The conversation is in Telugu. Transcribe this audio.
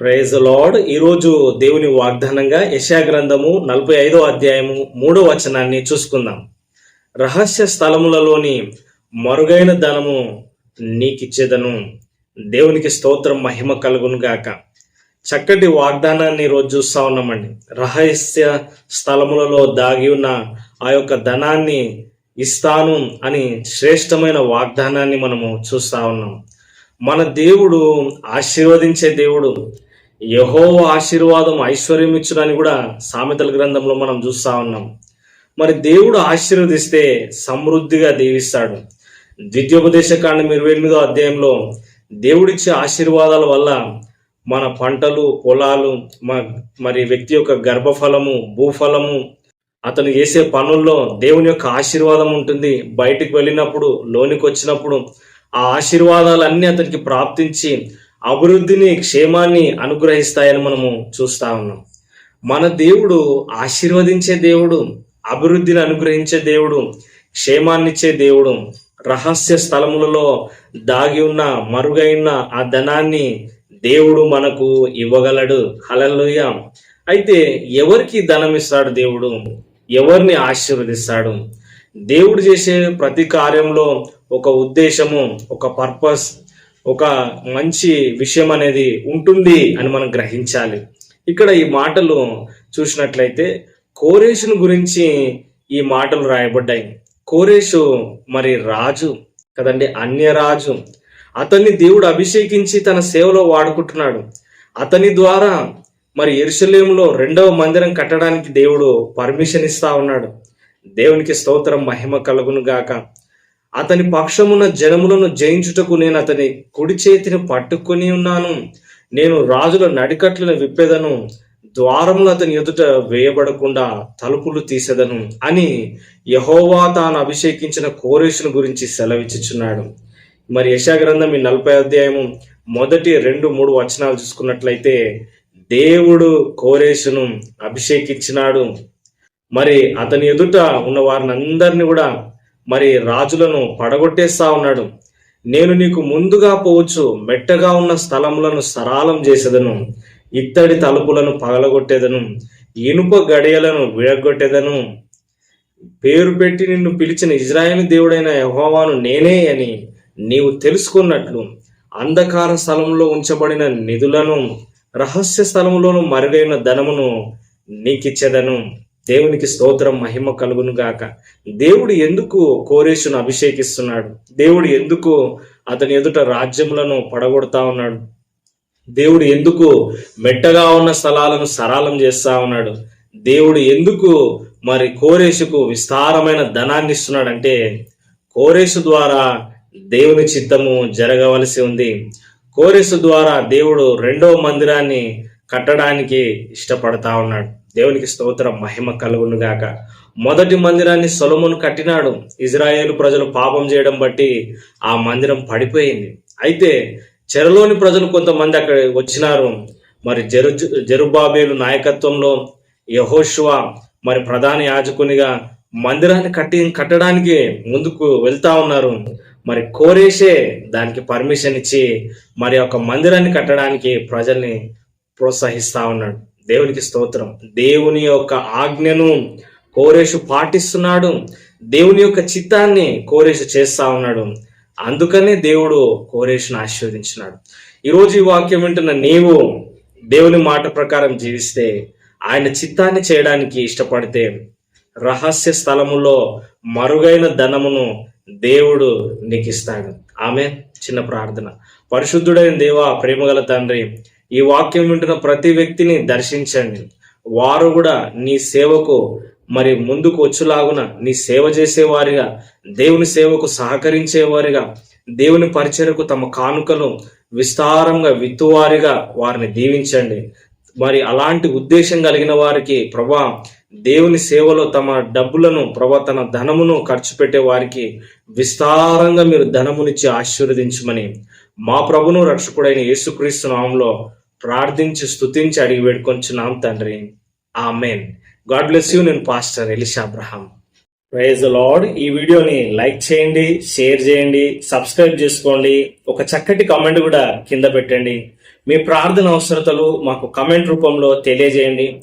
ప్రైజ్ లార్డ్ ఈరోజు దేవుని వాగ్దానంగా యశా గ్రంథము నలభై ఐదో అధ్యాయము మూడో వచనాన్ని చూసుకుందాం. రహస్య స్థలములలోని మరుగైన ధనము నీకిచ్చేదను. దేవునికి స్తోత్రం మహిమ కలుగును గాక. చక్కటి వాగ్దానాన్ని ఈరోజు చూస్తా ఉన్నామండి. రహస్య స్థలములలో దాగి ఉన్న ఆ యొక్క ధనాన్ని ఇస్తాను అని శ్రేష్టమైన వాగ్దానాన్ని మనము చూస్తా ఉన్నాం. మన దేవుడు ఆశీర్వదించే దేవుడు యహో ఆశీర్వాదం ఐశ్వర్యం ఇచ్చునని కూడా సామెతల గ్రంథంలో మనం చూస్తా ఉన్నాం. మరి దేవుడు ఆశీర్వదిస్తే సమృద్ధిగా దీవిస్తాడు. ద్వితీయోపదేశ కాండం ఇరవై ఎనిమిదో అధ్యాయంలో దేవుడిచ్చే ఆశీర్వాదాల వల్ల మన పంటలు పొలాలు మ- మరి వ్యక్తి యొక్క గర్భఫలము భూఫలము అతను చేసే పనుల్లో దేవుని యొక్క ఆశీర్వాదం ఉంటుంది. బయటికి వెళ్ళినప్పుడు లోనికి వచ్చినప్పుడు ఆ ఆశీర్వాదాలన్నీ అతనికి ప్రాప్తించి అభివృద్ధిని క్షేమాన్ని అనుగ్రహిస్తాయని మనము చూస్తా ఉన్నాం. మన దేవుడు ఆశీర్వదించే దేవుడు అభివృద్ధిని అనుగ్రహించే దేవుడు క్షేమాన్నిచ్చే దేవుడు రహస్య స్థలములలో దాగి ఉన్న మరుగైన ఆ ధనాన్ని దేవుడు మనకు ఇవ్వగలడు. హలలుయ అయితే ఎవరికి ధనం ఇస్తాడు దేవుడు? ఎవరిని ఆశీర్వదిస్తాడు? దేవుడు చేసే ప్రతి కార్యంలో ఒక ఉద్దేశము ఒక పర్పస్ ఒక మంచి విషయం అనేది ఉంటుంది అని మనం గ్రహించాలి. ఇక్కడ ఈ మాటలు చూసినట్లయితే కోరేషును గురించి ఈ మాటలు రాయబడ్డాయి. కోరేషు మరి రాజు కదండి అన్యరాజు. అతన్ని దేవుడు అభిషేకించి తన సేవలో వాడుకుంటున్నాడు. అతని ద్వారా మరి ఎరుసలేములో రెండవ మందిరం కట్టడానికి దేవుడు పర్మిషన్ ఇస్తా ఉన్నాడు. దేవునికి స్తోత్రం మహిమ కలుగును గాక. అతని పక్షమున జనములను జయించుటకు నేను అతని కుడి చేతిని పట్టుకొని ఉన్నాను. నేను రాజుల నడికట్లను విప్పెదను. ద్వారములు అతని ఎదుట వేయబడకుండా తలుపులు తీసేదను అని యహోవా తాను అభిషేకించిన కోరేషును గురించి సెలవిచ్చుచున్నాడు. మరి యశాగ్రంథం ఈ నలభై అధ్యాయము మొదటి రెండు మూడు వచనాలు చూసుకున్నట్లయితే దేవుడు కోరేషును అభిషేకించినాడు. మరి అతని ఎదుట ఉన్న వారిని అందరినీ కూడా మరి రాజులను పడగొట్టేస్తా ఉన్నాడు. నేను నీకు ముందుగా పోవచ్చు మెట్టగా ఉన్న స్థలములను సరాలం చేసేదను ఇత్తడి తలుపులను పగలగొట్టేదను ఇనుప గడియలను విడగొట్టేదను. పేరు పెట్టి నిన్ను పిలిచిన ఇజ్రాయేల్ దేవుడైన యహోవాను నేనే అని నీవు తెలుసుకున్నట్లు అంధకార స్థలంలో ఉంచబడిన నిధులను రహస్య స్థలంలోను మరుగైన ధనమును నీకిచ్చేదను. దేవునికి స్తోత్రం మహిమ కలుగును గాక. దేవుడు ఎందుకు కోరేషును అభిషేకిస్తున్నాడు? దేవుడు ఎందుకు అతని ఎదుట రాజ్యములను పడగొడతా ఉన్నాడు? దేవుడు ఎందుకు మెట్టగా ఉన్న స్థలాలను సరాలం చేస్తా ఉన్నాడు? దేవుడు ఎందుకు మరి కోరేషుకు విస్తారమైన ధనాన్ని ఇస్తున్నాడంటే కోరేషు ద్వారా దేవుని చిత్తము జరగవలసి ఉంది. కోరేసు ద్వారా దేవుడు రెండవ మందిరాన్ని కట్టడానికి ఇష్టపడతా ఉన్నాడు. దేవునికి స్తోత్రం మహిమ కలుగును గాక. మొదటి మందిరాన్ని సొలమును కట్టినాడు. ఇజ్రాయేలు ప్రజలు పాపం చేయడం బట్టి ఆ మందిరం పడిపోయింది. అయితే చెరలోని ప్రజలు కొంతమంది అక్కడ వచ్చినారు. మరి జెరు జెరుబాబేలు నాయకత్వంలో యహోషువ మరి ప్రధాన యాజకునిగా మందిరాన్ని కట్టి కట్టడానికి ముందుకు వెళ్తా ఉన్నారు. మరి కోరేసే దానికి పర్మిషన్ ఇచ్చి మరి ఒక మందిరాన్ని కట్టడానికి ప్రజల్ని ప్రోత్సహిస్తా ఉన్నాడు. దేవునికి స్తోత్రం. దేవుని యొక్క ఆజ్ఞను కోరేషు పాటిస్తున్నాడు. దేవుని యొక్క చిత్తాన్ని కోరేషు చేస్తా ఉన్నాడు. అందుకనే దేవుడు కోరేషును ఆశీర్వదించినాడు. ఈరోజు ఈ వాక్యం వింటున్న నీవు దేవుని మాట ప్రకారం జీవిస్తే ఆయన చిత్తాన్ని చేయడానికి ఇష్టపడితే రహస్య స్థలములో మరుగైన ధనమును దేవుడు నీకు ఇస్తాడు ఆమె చిన్న ప్రార్థన. పరిశుద్ధుడైన దేవా ప్రేమగల తండ్రి ఈ వాక్యం వింటున్న ప్రతి వ్యక్తిని దర్శించండి. వారు కూడా నీ సేవకు మరి ముందుకు వచ్చులాగున నీ సేవ చేసేవారిగా దేవుని సేవకు సహకరించేవారిగా దేవుని పరిచయకు తమ కానుకలు విస్తారంగా విత్తువారిగా వారిని దీవించండి. మరి అలాంటి ఉద్దేశం కలిగిన వారికి ప్రభా దేవుని సేవలో తమ డబ్బులను ప్రభా తన ధనమును ఖర్చు పెట్టే వారికి విస్తారంగా మీరు ధనమునిచ్చి ఆశీర్వదించమని మా ప్రభును రక్షకుడైన యేసుక్రీస్తు నామంలో ప్రార్థించి స్తుతించి అడిగి వేడుకొంచున్నాం తండ్రి. ఆమెన్. God bless you. నేను pastor Elisha Abraham. Praise Lord. ఈ వీడియోని లైక్ చేయండి షేర్ చేయండి సబ్స్క్రైబ్ చేసుకోండి. ఒక చక్కటి కామెంట్ కూడా కింద పెట్టండి. మీ ప్రార్థన అవసరతలు మాకు కమెంట్ రూపంలో తెలియజేయండి.